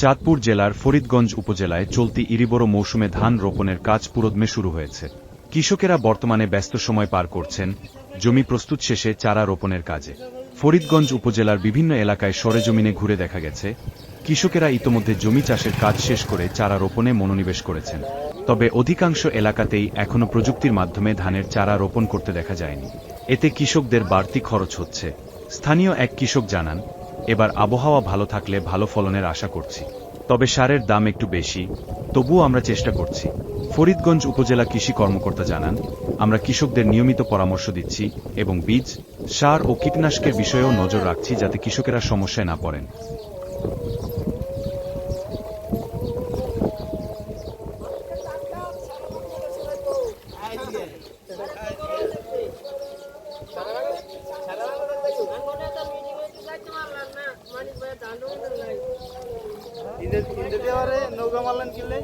চাঁদপুর জেলার ফরিদগঞ্জ উপজেলায় চলতি ইরিবড় মৌসুমে ধান রোপণের কাজ পুরোদমে শুরু হয়েছে। কৃষকেরা বর্তমানে ব্যস্ত সময় পার করছেন, জমি প্রস্তুত শেষে চারা রোপণের কাজে। ফরিদগঞ্জ উপজেলার বিভিন্ন এলাকায় সরেজমিনে ঘুরে দেখা গেছে, কৃষকেরা ইতোমধ্যে জমি চাষের কাজ শেষ করে চারা রোপণে মনোনিবেশ করেছেন। তবে অধিকাংশ এলাকাতেই এখনও প্রযুক্তির মাধ্যমে ধানের চারা রোপণ করতে দেখা যায়নি। এতে কৃষকদের বাড়তি খরচ হচ্ছে। স্থানীয় এক কৃষক জানান এবার আবহাওয়া ভালো থাকলে ভালো ফলনের আশা করছি। তবে সারের দাম একটু বেশি, তবুও আমরা চেষ্টা করছি। ফরিদগঞ্জ উপজেলা কৃষি কর্মকর্তা জানান, আমরা কৃষকদের নিয়মিত পরামর্শ দিচ্ছি এবং বীজ, সার ও কীটনাশকের বিষয়েও নজর রাখছি যাতে কৃষকেরা সমস্যায় না পড়েন। ঈদের দেওয়ারে নৌকা মারলেন কিনলে